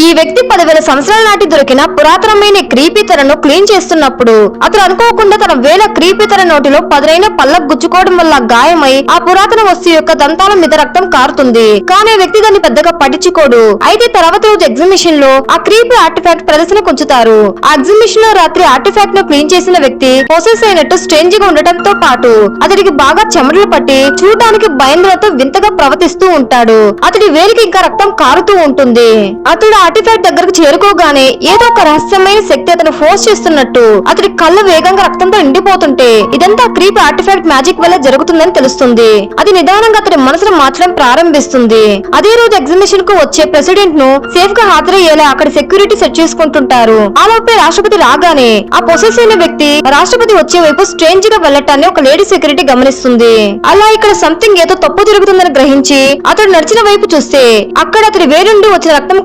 ఈ వ్యక్తి పదివేల సంవత్సరాల నాటి దొరికిన పురాతనమైన క్రీపితరను క్లీన్ చేస్తున్నప్పుడు అతను అనుకోకుండా తన వేల క్రీపితర నోటిలో పదునైన పళ్ళకు గుచ్చుకోవడం వల్ల గాయమై ఆ పురాతన వస్తువు యొక్క దంతాల మీద రక్తం కారుతుంది. కానీ వ్యక్తి దాన్ని పెద్దగా పట్టించుకోడు. అయితే తర్వాత రోజు ఎగ్జిబిషన్లో ఆ క్రీపీ ఆర్టిఫాక్ట్ ప్రదర్శన కొంచుతారు. ఆ ఎగ్జిబిషన్లో రాత్రి ఆర్టిఫాక్ట్ను క్లీన్ చేసిన వ్యక్తి ప్రొసెస్ అయినట్టు స్ట్రేంజ్గా ఉండటంతో పాటు అతడికి బాగా చెమటలు పట్టి చూడటానికి భయంతో వింతగా ప్రవర్తిస్తూ ఉంటాడు. అతడి వేలికి ఇంకా రక్తం కారుతూ ఉంటుంది. అతడు ఆర్టిఫాక్ట్ దగ్గరకు చేరుకోగానే ఏదో ఒక రహస్యమైన శక్తి అతను ఫోర్స్ చేస్తున్నట్టు. అతడి కళ్ళు వేగంగా రక్తంతో నిండిపోతుంటే ఇదంతా క్రీప్ ఆర్టిఫాక్ట్ మ్యాజిక్ వల్ల జరుగుతుందని తెలుస్తుంది. అది నిదానంగా అతడి మనసును మార్చడం ప్రారంభిస్తుంది. అదే రోజు ఎగ్జిబిషన్కు వచ్చే ప్రెసిడెంట్ను సేఫ్గా హాజరయ్యేలా అక్కడ సెక్యూరిటీ సెట్ చేసుకుంటుంటారు. ఆ లోపే రాష్ట్రపతి రాగానే ఆ పొసెస్ అయిన వ్యక్తి రాష్ట్రపతి వచ్చే వైపు స్ట్రేంజ్గా వెళ్ళటాన్ని ఒక లేడీ సెక్యూరిటీ గమనిస్తుంది. అలా ఇక్కడ సంథింగ్ ఏదో తప్పు జరుగుతుందని గ్రహించి అతడు నడిచిన వైపు చూస్తే అక్కడ అతడి వేరుండి వచ్చిన రక్తం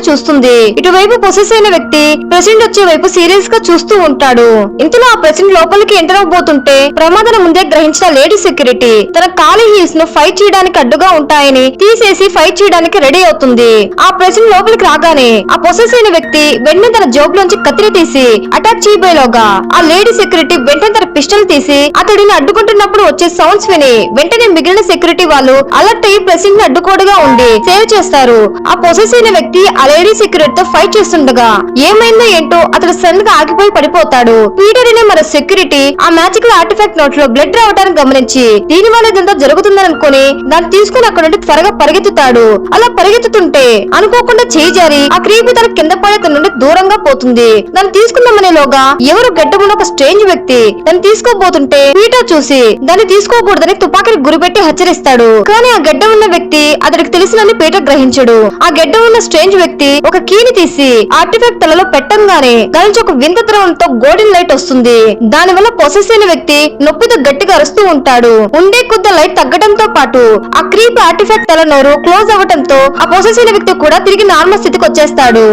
వైపు చూస్తుంది. ఇటువైపు పొసెస్ అయిన వ్యక్తి ప్రెసిడెంట్ వచ్చే వైపు సీరియస్గా చూస్తూ ఉంటాడు. ఇంతలో ఆ ప్రెసిడెంట్ లోపలికి ఎంటర్ అవబోతుంటే ప్రమాదం ముందే గ్రహించిన లేడీ సెక్యూరిటీ తన ఖాళీ హీల్స్ను ఫైట్ చేయడానికి అడ్డుగా ఉంటాయని తీసేసి ఫైట్ చేయడానికి రెడీ అవుతుంది. ఆ ప్రెసిడెంట్ లోపలికి రాగానే ఆ పొసెస్ అయిన వ్యక్తి వెంటనే తన జోబ్ లోంచి కత్తిని తీసి అటాక్ చేయబోయేలోగా ఆ లేడీ సెక్యూరిటీ వెంటనే తన పిస్టల్ తీసి అతడిని అడ్డుకుంటున్నప్పుడు వచ్చే సౌండ్స్ విని వెంటనే మిగిలిన సెక్యూరిటీ వాళ్ళు అలర్ట్ అయ్యి ప్రెసిడెంట్ అడ్డుకోడుగా ఉండి సేవ్ చేస్తారు. ఆ పొసెస్ అయిన వ్యక్తి ఆ లేడీ సెక్యూరిటీ తో ఫైట్ చేస్తుండగా ఏమైందో ఏంటో అతడు సడన్గా ఆగిపోయి పడిపోతాడు. పీటర్ అనే మన సెక్యూరిటీ ఆ మ్యాజికల్ ఆర్టిఫాక్ట్ నోట్లో బ్లడ్ రావడానికి గమనించి దీని వల్ల ఇదంతా జరుగుతుందని అనుకుని దాన్ని తీసుకుని అక్కడ నుండి త్వరగా పరిగెత్తుతాడు. అలా పరిగెత్తుతుంటే అనుకోకుండా చేయి జారి ఆ క్రీపీ తన కింద పడే తన నుండి దూరంగా పోతుంది. దాన్ని తీసుకుందామనేలోగా ఎవరు గడ్డమున్న ఒక స్ట్రేంజ్ వ్యక్తి దాన్ని తీసుకోబోతుంటే పీటర్ చూసి దాన్ని తీసుకోకూడదని తుపాకీని గురిపెట్టి హెచ్చరిస్తాడు. కానీ ఆ గడ్డ ఉన్న వ్యక్తి అతడికి తెలిసినని పీటర్ గ్రహించడు. ఆ గడ్డ ఉన్న స్ట్రేంజ్ వ్యక్తి ఒక కీని తీసి ఆర్టిఫాక్ట్ తలలో పెట్టంగానే గలిచి ఒక వింత ద్రవంతో గోల్డెన్ లైట్ వస్తుంది. దాని వల్ల పొసెస్ అయిన వ్యక్తి నొప్పితో గట్టిగా అరుస్తూ ఉంటాడు. ఉండే కొద్ది లైట్ తగ్గడంతో పాటు ఆ క్రీప్ ఆర్టిఫాక్ట్ తల నోరు క్లోజ్ అవ్వడంతో ఆ పొసెస్ అయిన వ్యక్తి కూడా తిరిగి నార్మల్ స్థితికి వచ్చేస్తాడు.